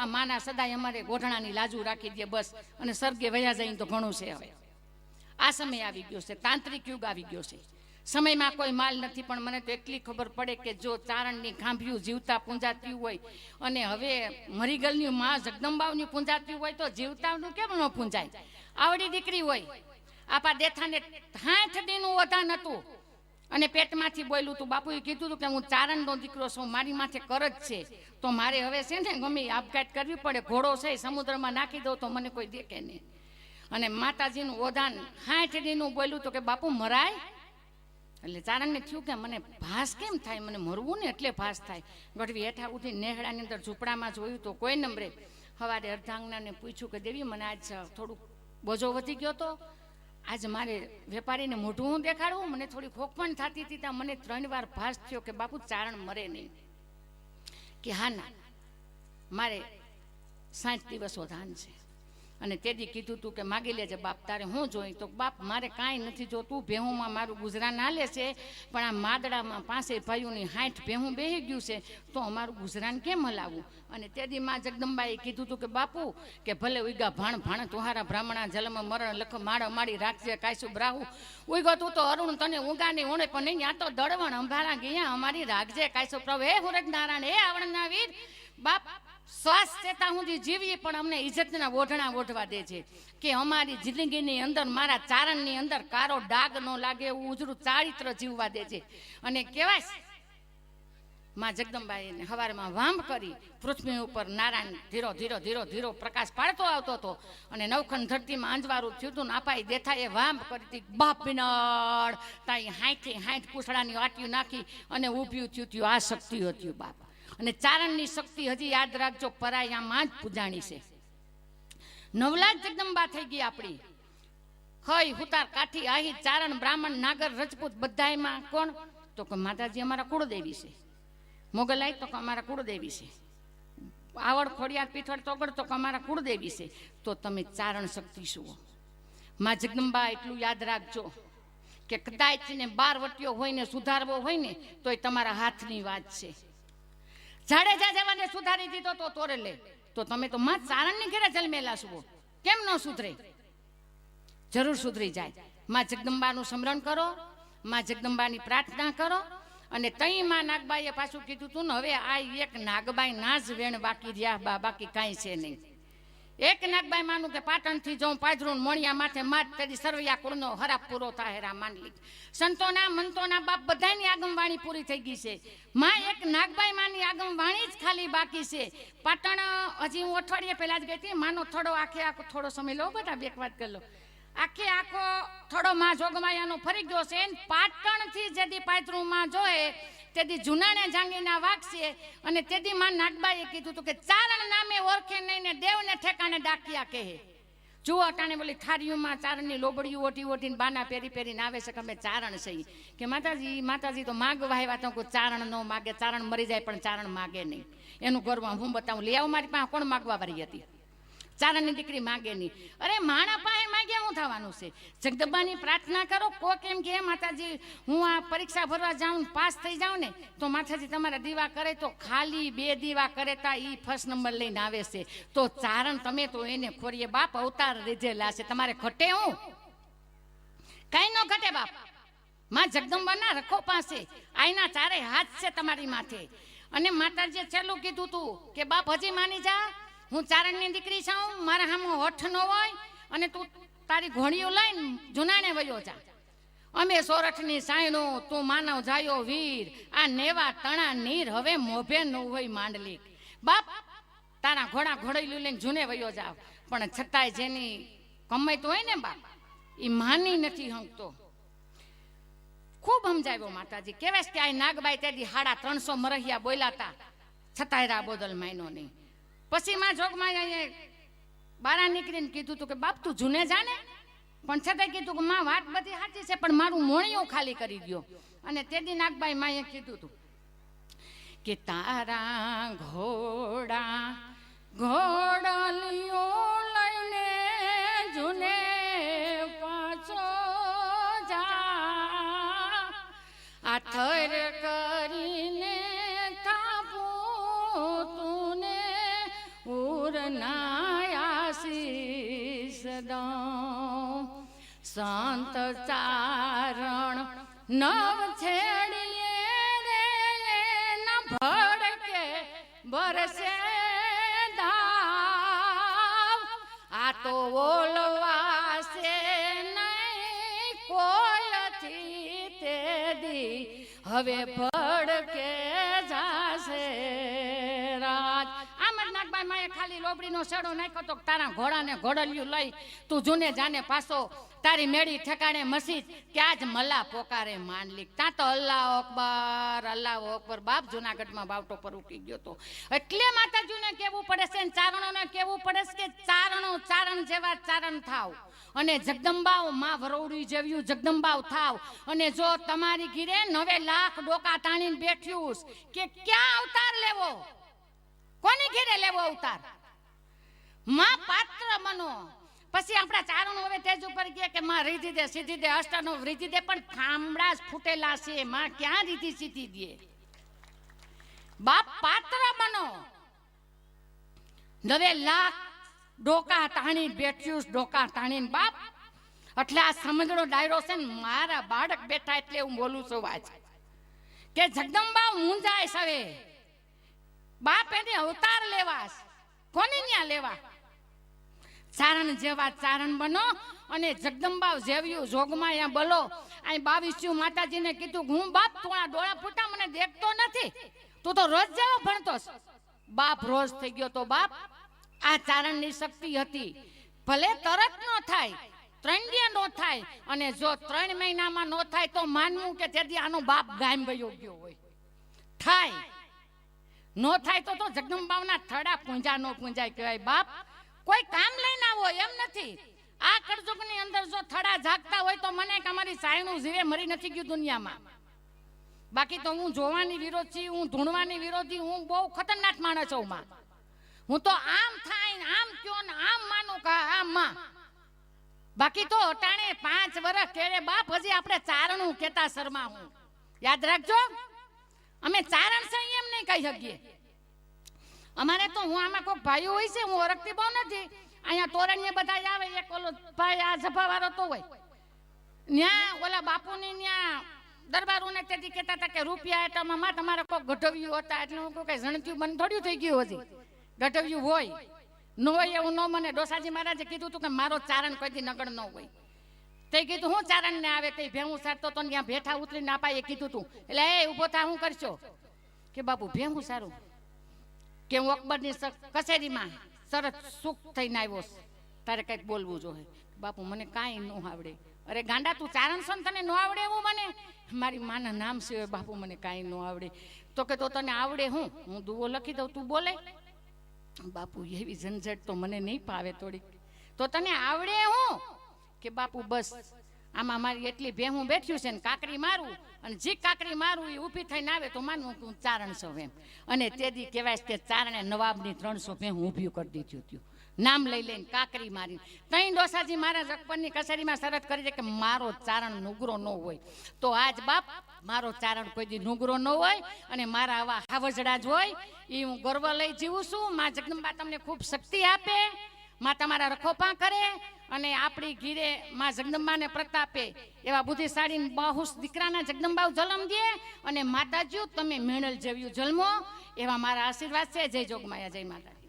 બાપા માના સદાય અમારે ગોઢણાની લાજુ રાખી દે બસ. અને સર્ગે વયા જઈને તો ઘણું છે હવે. આ સમય આવી ગયો છે. તાંત્રિક યુગ આવી ગયો છે. સમયમાં કોઈ માલ નથી, પણ મને તો એટલી ખબર પડે કે જો ચારણની ખાંભિયું જીવતા પૂંજાતી હોય, અને હવે મરીગલની માં જગદંબાવની પૂંજાતી હોય તો જીવતાનું કેમ ન પૂંજાય? આવડી દીકરી હોય. આપા દેથાને હાથ દીનું વધાન હતું. અને પેટમાંથી બોલ્યું તું, બાપુએ કીધું હતું કે હું ચારણનો દીકરો છું, મારી માથે કરજ છે. તો મારે હવે છે ને ગમે આપઘાત કરવી પડે, ઘોડો છે, સમુદ્રમાં નાખી દો તો મને કોઈ દેખે નહીં. અને માતાજીનું ઓધાન હાઠ દીનું બોલ્યું તો કે, બાપુ, મરાય? એટલે ચારણને થયું કે, મને ભાસ કેમ થાય? મને મરવું ને એટલે ભાસ થાય. ગઢવી હેઠા ઉઠી નેહડાની અંદર ઝૂંપડામાં જોયું તો કોઈ નંબરે સવારે અર્ધાંગનાને પૂછ્યું કે, દેવી, મને આજ થોડુંક બોજો વધી ગયો તો? આજ મારે વેપારીને મોઢું હું દેખાડવું? મને થોડી ખોખ પણ થતી હતી, ત્યાં મને ત્રણ વાર ભાસ થયો કે બાપુ ચારણ મરે નહીં. કે હા ના, મારે સાઠ દિવસો ધાન છે. અને તેથી કીધું તું કે માગી લેજે બાપ, તારે હું જોઈ? તો બાપ, મારે કાંઈ નથી જોતું, ભેહુંમાં મારું ગુજરાન હાલે છે, પણ આ માદડામાં પાસે ભાઈઓની હાઠ ભેહું બેહી ગયું છે, તો અમારું ગુજરાન કેમ હલાવવું અને તેથી માં જગદંબાએ કીધું તું કે બાપુ, કે ભલે ઉગા ભાણ ભાણ તુહારા બ્રાહ્મણા જલમ મરણ લખ માળ માડી રાખજે કાયસુ બ્રાહુ ઉગો તું તો અરુણ તને ઉગાની ઓણે પણ નહીં, આ તો દળવણ અંભારા ગયા, અમારી રાખજે કાયસુ પ્રભુ હે હુરજ નારાયણ હે આવણના વીર, બાપ શ્વાસ સુધી જીવીએ પણ અમને ઇજ્જતના ઓઢણા ઓઢવા દે છે. કે અમારી જિંદગીની અંદર, મારા ચારણની અંદર કારો ડાગ ન લાગે એવું ઉજળું ચારિત્ર જીવવા દે છે. અને કહેવાયમાં જગદંબાઈને હવારમાં વાંભ કરી પૃથ્વી ઉપર નારાયણ ધીરો ધીરો ધીરો ધીરો પ્રકાશ પાડતો આવતો હતો. અને નવખંડ ધરતીમાં અંજવારું થયું હતું નાપાઈ દેથાએ વાંભ કરી હતી, બાપ તાઈ હાંઠી હાંઠ પૂછડાની આટિયું નાખી અને ઊભ્યું થયું થયું, આ શક્તિ હતી બાપ. અને ચારણની શક્તિ હજી યાદ રાખજો, પરાયામાં જ પૂજાણી છે. નવલા જગદંબા થઈ ગઈ આપણી. ખઈ હુતાર કાઠી, આહી, ચારણ, બ્રાહ્મણ, નાગર, રજપૂત બધાયમાં કોણ? તો કે માતાજી અમારા કુળદેવી છે. મોગલાઈ તો કે અમારા કુળદેવી છે. આવડ, ખોડિયાર, પીઠળ, તોગડ તો કે અમારા કુળદેવી છે. તો તમે ચારણ શક્તિ શું માં જગદંબા, એટલું યાદ રાખજો કે કદાચ ને બાર વટ્યો હોય ને સુધારવો હોય ને તો એ તમારા હાથની વાત છે. જાડેજા જવાને સુધારી દીધો તો તોરે લે. તો તમે તો માં ચારણની ઘેરે જન્મેલા છો કેમ ન સુધરે? જરૂર સુધરી જાય. માં જગદંબાનું સ્મરણ કરો. માં જગદંબાની પ્રાર્થના કરો. અને તઈ માં નાગબાઈએ પાછું કીધું તું ને, હવે આ એક નાગબાઈ ના જ વેણ બાકી રહ્યા, બા બાકી કાંઈ છે નહીં. એક નાગબાઈ માનું કે પાટણથી જો પાજરું મણિયા માથે માત તેડી સરવૈયા કુળનો હરાપ પૂરો થાય હેરા માનલી સંતોના મંતોના બાપ બધાની આગમવાણી પૂરી થઈ ગઈ છે. માં એક નાગબાઈ માની આગમવાણી જ ખાલી બાકી છે. પાટણ, હજી હું અઠવાડિયે પહેલા જ ગઈ હતી. માનો થોડો આખે આખો થોડો સમય લો બધા બે વાત કરી લો. આખે આખો થોડો માં જોગમાયાનો ફરી ગયો છે. પાટણથી જેથી પાતરું માં જોએ તેથી જુનાણે જાંગીના વાગશે અને તેથી માં નાગબાઈએ કીધું હતું કે ચારણ નામે ઓળખે નહીં ને દેવને ઠેકાણે ડાકિયા કહે. જુઓ કાણે બોલી, થારીઓમાં ચારણની લોબડીઓ ઓટી ઓટીને બાના પહેરી પહેરીને આવે છે કે અમે ચારણ છીએ કે માતાજી માતાજી તો માગ વાહેવા તો કોઈ ચારણ ન માગે, ચારણ મરી જાય પણ ચારણ માગે નહીં. એનું ગર્વ હું બતાવું. લઈ આવું મારી પાસે, કોણ માગવા વાળી હતી? ચારણની દીકરી માગે નહીં. અરે, માણા પાસે માગ્યા, હું થવાનું છે? જગદંબાની પ્રાર્થના કરો, કોક એમ કે માતાજી, હું આ પરીક્ષા ભરવા જાઉં, પાસ થઈ જાઉં ને, તો માતાજી તમારા દીવા કરે તો ખાલી બે દીવા કરે તા એ ફર્સ્ટ નંબર લઈને આવે છે. તો ચારણ તમે તો એને ખોરીએ, બાપ, અવતાર લીધેલા છે, તમારે ઘટે હું? કઈ ન ઘટે, બાપ. માં જગદંબાના રખો પાસે, આઈના ચારે હાથ છે તમારી માથે. અને માતાજીએ છેલ્લું કીધું તું કે, બાપ, હજી માની જા હું ચારણની દીકરી છું, મારા હામો હોઠ ન હોય અને તું તારી ઘોડીઓ લઈને જુનાણે વયો જા. અમે સોરઠની સાયણો, તું માનવ જાયો વીર, આ નેવા તણા નીર હવે મોભે ન હોય માંડલી. બાપ, તારા ઘોડા ઘોડેલું લઈને જૂને વયો જાવ. પણ છતાંય જેની કમાઈ તો હોય ને બાપ એ માની નથી હંકતો ખૂબ સમજાવ્યો માતાજી. કેવાય કે આ નાગબાઈ તેથી હાડા ત્રણસો મરહિયા બોલાતા છતાંય રા બોદલ માયનો નહીં. પછી માં જોગમાં બારા નીકળીને કીધું તું કે, બાપ, તું જૂને જાને? પણ છતાંય કીધું કે, માં, વાત બધી સાચી છે, પણ મારું મોણિયું ખાલી કરી દો અને તેદી નાગબાઈ માએ કીધું તું કે, તારા ઘોડા ઘોડલીઓ સંત ચારણ નવ છેડીએ રે ન ભડકે બરસે દાવ. આ તો ઓલવાસે નહીં કોયથી તે દી હવે ભડકે લોબડીનો શેડો નાખ્યો તો તારા ઘોડાને ઘોડલિયું લઈ તું જૂને જાને પાસો તારી મેળી ઠેકાણે મસીજ, ત્યાં જ મલા પોકારે માંડલિક ત્યાં તો અલ્લાહ અકબર અલ્લાહ અકબર. બાપ જુનાગઢમાં બાવટો પર ઉકી ગયો તો. એટલે માતાજીને કેવું પડે છે ને ચારણોને પડે છે કે ચારણો ચારણ જેવા ચારણ થાવ. અને જગદંબાઓ માં વરોડી જેવ્યું જગદંબાઓ થાવ. અને જો તમારી ઘીરે નવે લાખ ડોકા તાણીને બેઠ્યું કે ક્યાં અવતાર લેવો? કોની ઘીરે લેવો અવતાર? માં પાત્ર બનો પછી આપણા ચારણો હવે તેજ ઉપર ગયા કે માં રીધી દે, સીધી દે, અષ્ટાનો રીધી દે, પણ થાંભળા ફૂટેલા છે. માં ક્યાં રીધી, સીધી દે? બાપ પાત્ર બનો નવે લાખ ડોકા તાણી બેઠ્યું ડોકા તાણીને બાપ. એટલે આ સમજણો ડાયરો છે ને, મારા બાળક બેઠા એટલે હું બોલું છું આજ કે જગદંબા ઊંઝાય સવે. બાપ એને અવતાર લેવાશ કોની ન્યા લેવા? ચારણ જેવા ચારણ બનો અને જગદંબા જેવ્યું જોગમાં અહીંયા બોલો. અહીં બાવીસ્યું માતાજીને કીધું હું બાપ આ ડોળા ફૂટા મને દેખતો નથી. તું તો રોજ જેવો ભણતો બાપ રોજ થઈ ગયો તો બાપ, આ ચારણની શક્તિ હતી. ભલે તરત ન થાય ત્રણ દી નો થાય, અને જો ત્રણ મહિનામાં નો થાય તો માનવું કે તેથી આનો બાપ ગામ ગયો ગયો હોય. થાય. નો થાય તો તો જગદંબાના થડા પૂંજા નો પૂંજાય કહેવાય બાપ. કોઈ કામ નથી. આ કળજુગની અંદર જો થડા જાગતા હોય તો મને કે અમારી સાયણું જીવે મરી નથી ગયું દુનિયામાં. બાકી તો હું જોવાની વિરોધી, હું ધૂણવાની વિરોધી, હું બહુ ખતરનાક માણસ છું માં. હું તો આમ થાય આમ કયો ને આમ માનું કા આમ માં. બાકી તો અટાણે પાંચ વર્ષ કેળે બાપ હજી આપણે ચારણું કેતા શર્મા હું. યાદ રાખજો, અમે ચારણ છે એમ નહીં કહી શકીએ. અમારે તો હું આમાં કોઈ ભાઈઓ હોય છે, હું ઓળખતી બહુ નથી. અહીંયા તોરણીએ બધા આવે, એક ઓલો ભાઈ આ સભાવાળો તો હોય. ન્યા ઓલા બાપુની ન્યા દરબારોને તેથી કહેતા હતા કે રૂપિયા એટલામાં તમારે કોઈ ગઢવ્યું હતા એટલે હું કહું જણત્યું બંધ થોડ્યું થઈ ગયું હજી. ગઢવ્યું હોય. ન હોય એવું ન મને ડોસાજી મહારાજે કીધું હતું કે મારો ચારણ કોઈથી નગર ન હોય. તે કીધું, હું ચારણ ને આવે કઈ ભેહું સારતો તો ત્યાં ભેઠા ઉતરીને અપાય કીધું તું. એટલે, એ, ઊભો થા, હું કરશો? કે, બાપુ, ભેહું સારું. કે, હું અકબરની કચેરીમાં સરસ સુખ થઈને આવ્યો. તારે કંઈક બોલવું જોઈએ. બાપુ, મને કાંઈ ન આવડે. અરે ગાંડા, તું ચારણ ને તને ન આવડે એવું મને? મારી માના નામ સિવાય બાપુ મને કાંઈ ન આવડે. તો કે તો તને આવડે હું? હું દુવો લખી દઉં, તું બોલે. બાપુ, એવી ઝંઝટ તો મને નહીં પાવે થોડીક. તો તને આવડે હું? કે બાપુ, બસ. આમાં મારી એટલી ભેહું બેઠ્યું છે ને કાકરી મારું, અને જે કાકરી મારું એ ઊભી થઈને આવે તો માનવું કે હું ચારણ એમ. અને તે દી કહેવાય કે ચારણે નવાબની ત્રણસો ભેહું ઊભી કરી દીધું હતું. નામ લઈ લઈને કાકરી મારી. તઈ ડોસાજી મારા રકપરની કચેરીમાં શરત કરી છે કે મારો ચારણ નુગરો ન હોય. તો આજ બાપ મારો ચારણ કોઈ દી નુગરો ન હોય અને મારા આવા હાવજડા જ હોય. એ હું ગર્વ લઈ જીવું છું. મા જગદંબા તમને ખૂબ શક્તિ આપે. માં તમારા રખોપા કરે અને આપણી ઘીરે માં જગદંબાને પ્રતાપે એવા બુદ્ધિશાળી બાહુસ દીકરાના જગદંબાઓ જન્મ દે અને માતાજીઓ તમે મેણલ જેવ્યું જન્મો એવા મારા આશીર્વાદ છે. જય જોગમાયા, જય માતા